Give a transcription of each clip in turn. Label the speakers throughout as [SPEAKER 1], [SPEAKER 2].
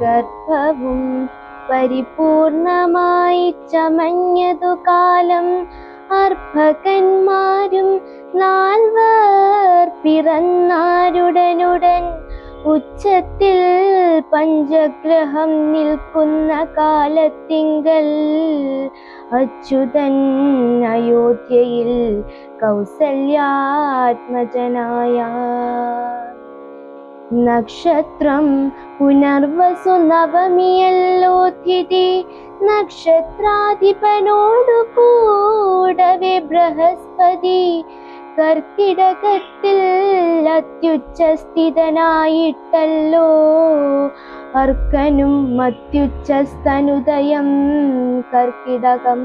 [SPEAKER 1] ഗർഭവും പരിപൂർണമായി ചമഞ്ഞതു കാലം അർഭകന്മാരും നാൽവർ പിറന്നാരുടനുടൻ ഉച്ചത്തിൽ പഞ്ചഗ്രഹം നിൽക്കുന്ന കാലത്തിങ്കൽ അച്യുതൻ അയോധ്യയിൽ കൗസല്യാത്മജനായ നക്ഷത്രം പുനർവസു നവമിയല്ലോ തിഥി നക്ഷത്രാധിപനോടു കൂടവെ ബൃഹസ്പതി. കർക്കിടകത്തിൽ അത്യുച്ചസ്ഥിതനായിട്ടല്ലോ അർക്കനും അത്യുച്ചസ്തനുദയം കർക്കിടകം.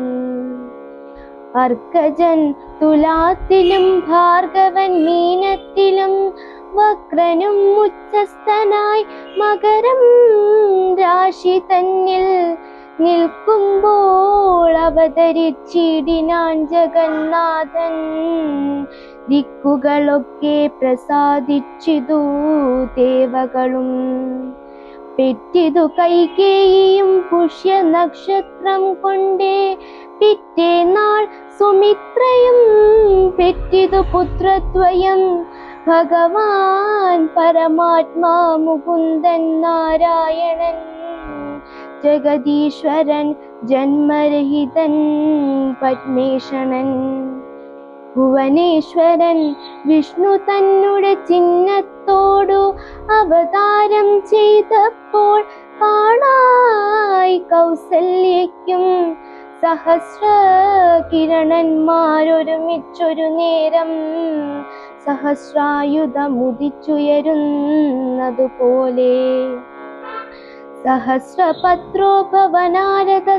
[SPEAKER 1] അർക്കജൻ തുലാത്തിലും ഭാർഗവൻ മീനത്തിലും വക്രനും ഉച്ചസ്ഥനായി മകരം രാശി തന്നിൽ നിൽക്കുമ്പോൾ അവതരിച്ചിടിനാൻ ജഗന്നാഥൻ. ദിക്കുകളൊക്കെ പ്രസാദിച്ചിതു ദേവകളും. പെറ്റിതു കൈകേയും പുഷ്യ നക്ഷത്രം കൊണ്ടേ പിറ്റേനാൾ സുമിത്രയും പെറ്റിതു പുത്രത്വയം ഭഗവാൻ പരമാത്മാ മുകുന്ദൻ നാരായണൻ. ജഗദീശ്വരൻ ജന്മരഹിതൻ പത്മേഷണൻ. ഭുവനേശ്വരൻ വിഷ്ണു തന്നുടെ ചിഹ്നത്തോടു അവതാരം ചെയ്തപ്പോൾ കാണായി കൗസല്യയ്ക്കും സഹസ്ര കിരണന്മാരൊരുമിച്ചൊരു നേരം സഹസ്രായുധമുദിച്ചുയരുന്നതുപോലെ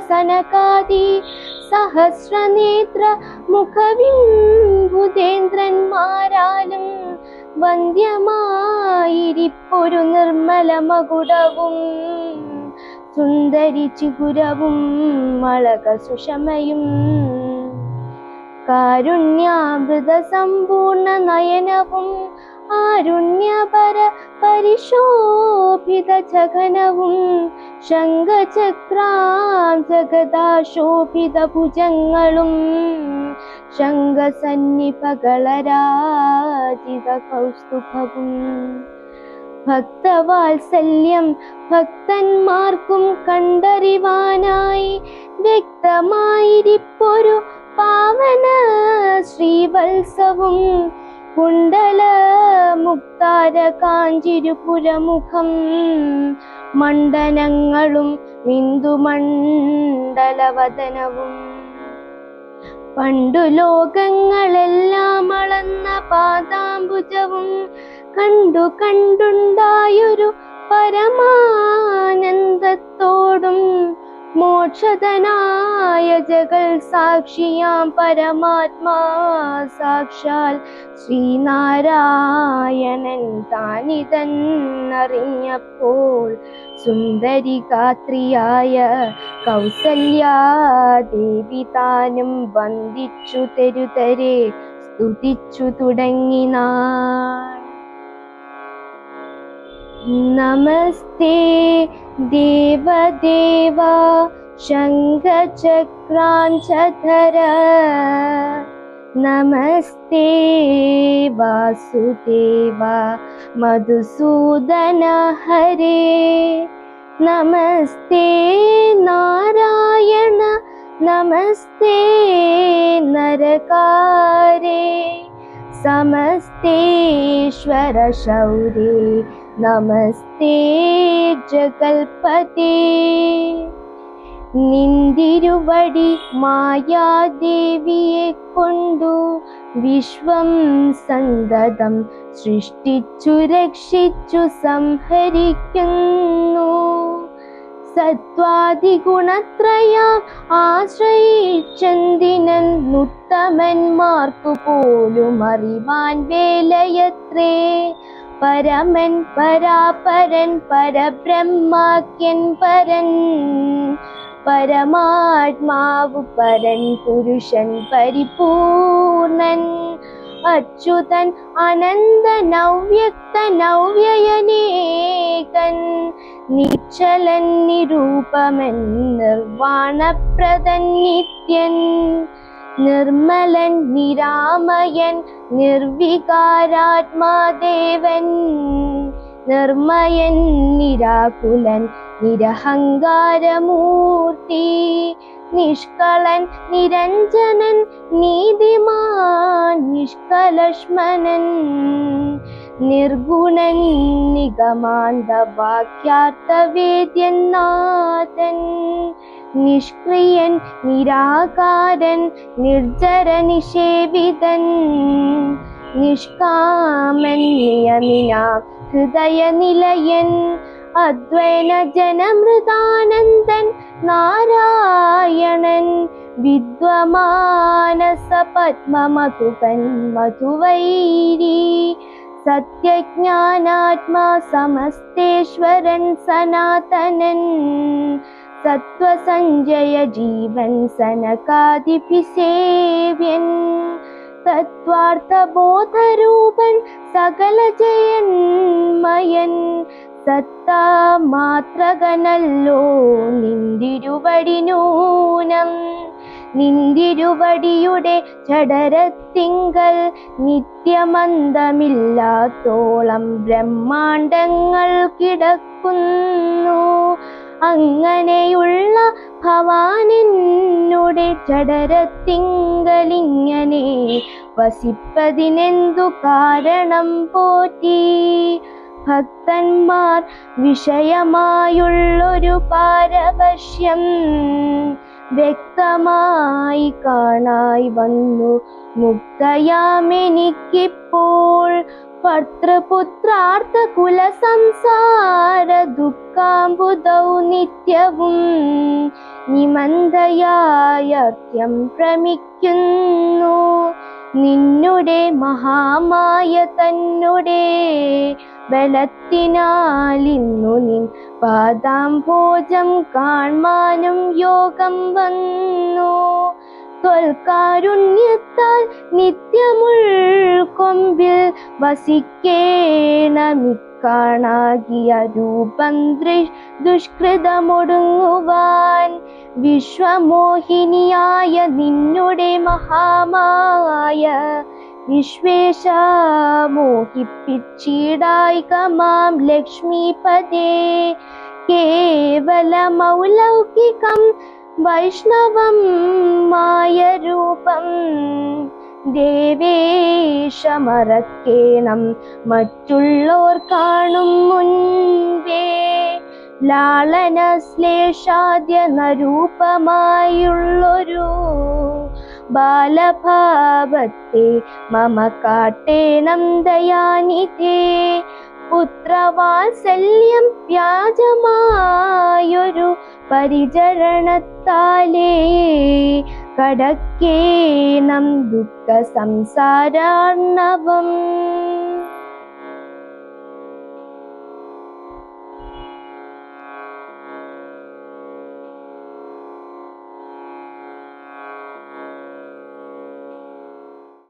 [SPEAKER 1] സനകാദി സഹസ്രനേത്ര മുഖവിംബുദേന്ദ്രന്മാരാലും വന്ദ്യമായിരിപ്പൊരു നിർമ്മല മകുടവും സുന്ദരി ചിഗുരവും മളക സുഷമയും കാരുണ്യാമൃത സമ്പൂർണ നയനവും ആരുണ്യപര പരിശോഭിത ജഘനവും ശംഖചക്രാം ജഗദാശോഭിത ഭുജങ്ങളും ശംഖസന്നിപകളരാജിത കൗസ്തുഭവും. ഭക്തവാത്സല്യം ഭക്തന്മാർക്കും കണ്ടറിവാനായി വ്യക്തമായിരിപ്പൊരു പാവന ശ്രീവത്സവും കുണ്ടല മുക്താര കാഞ്ചിരുപുരമുഖം. മണ്ഡലങ്ങളും ബിന്ദുമണ്ഡലവതനവും പണ്ടു ലോകങ്ങളെല്ലാം അളന്ന പാതാംബുജവും കണ്ടു കണ്ടുണ്ടായൊരു പരമാനന്ദത്തോടും മോക്ഷതനായ ജഗൽ സാക്ഷിയാം പരമാത്മാ സാക്ഷാൽ ശ്രീനാരായണൻ താനിതന്നറിഞ്ഞപ്പോൾ സുന്ദരി ഗാത്രിയായ കൗസല്യാദേവി താനും വന്ദിച്ചു തെരുതരെ സ്തുതിച്ചു തുടങ്ങിനാൾ. नमस्ते देवदेवा शङ्खचक्राञ्चधर नमस्ते वासुदेवा मधुसूदन हरे। नमस्ते नारायण नमस्ते नरकारे। समस्तेश्वर शौरे നമസ്തേ ജഗൽപതേ. നിന്തിരുവടി മായാദേവിയെ കൊണ്ടു വിശ്വം സന്തതം സൃഷ്ടിച്ചു രക്ഷിച്ചു സംഹരിക്കുന്നു. സത്വാദിഗുണത്രയാം ആശ്രയിച്ചെന്തിനൻ ഉത്തമന്മാർക്കു പോലും അറിവാൻ വേലയത്രേ. പരമൻ പരാപരൻ പരബ്രഹ്മാക്യൻ പരൻ. പരമാത്മാവ് പരൻ പുരുഷൻ പരിപൂർണൻ. അച്യുതൻ അനന്തൻ അവ്യക്തൻ അവ്യയനേകൻ നിശ്ചലൻ നിരൂപമൻ നിർവാണപ്രദൻ നിത്യൻ. നിർമ്മലൻ നിരാമയൻ നിർവികാരാത്മാദേവൻ. നിർമ്മയൻ നിരാകുലൻ നിരഹങ്കാരമൂർത്തി. നിഷ്കളൻ നിരഞ്ജനൻ നീതിമാൻ നിഷ്കലക്ഷ്മനൻ നിർഗുണൻ നിഗമാന്ത വാക്യാർത്ഥവേദ്യൻ നാഥൻ. നിഷ്ക്രിയൻ നിരാകാരൻ നിർജര നിഷേവിതൻ നിഷ്കാമൻ നിയമിനാം ഹൃദയനിലയൻ. അദ്വൈന ജനമൃതാനന്ദൻ നാരായണൻ. വിദ്വമാനസ പത്മമധുപൻ മധുവൈരി. സത്യജ്ഞാനാത്മാ സമസ്തേശ്വരൻ സനാതനൻ. സത്വസഞ്ജയ ജീവൻ സനകാദിഭിസേവ്യൻ തത്വാർത്ഥബോധരൂപൻ സകല ജയന്മയൻ നിന്തിരുവടി നൂനം നിന്തിരുവടിയുടെ ചടരത്തിങ്കൽ നിത്യമന്തമില്ലാത്തോളം ബ്രഹ്മാണ്ടങ്ങൾ കിടക്കുന്നു. അങ്ങനെയുള്ള ഭവാനെന്നുടെ ചടരത്തിങ്കലിങ്ങനെ വസിപ്പതിനെന്തു കാരണം പോറ്റി? ഭക്തന്മാർ വിഷയമായുള്ളൊരു പാരവശ്യം വ്യക്തമായി കാണായി വന്നു. മുക്തയാമെനിക്കിപ്പോൾ ഭർത്തൃപുത്രാർത്ഥ കുല സംസാര ദുഃഖാംബുദൗ നിത്യവും നിമന്തയായത്യം ഭ്രമിക്കുന്നു. നിന്നുടെ മഹാമായ തന്നുടെ ബലത്തിനാലിന്നു നിൻ പാദാംഭോജം കാൺമാനും യോഗം വന്നു. ത്വൽക്കാരുണ്യത്താൽ നിത്യമുൾക്കൊമ്പിൽ വസിക്കേണമിക്കാണാകിയ രൂപം ദുഷ്കൃതമൊടുങ്ങുവാൻ വിശ്വമോഹിനിയായ നിന്നുടെ മഹാമായ വിശ്വേശ മോഹിപ്പിച്ചിടായികമാം ലക്ഷ്മീപദേ കേവലമൗലൗകികം വൈഷ്ണവം മായരൂപം ദേവേശമറക്കേണം മറ്റുള്ളോർ കാണും മുൻപേ ലാളന ശ്ലേഷാദ്യ നരൂപമായുള്ളൊരു ബാലഭാവത്തെ മമ കാട്ടേണം ദയാനിധേ. പുത്രവാത്സല്യം വ്യാജമായൊരു പരിചരണത്താലേ കടക്കേണം ദുഃഖ സംസാരാർണവം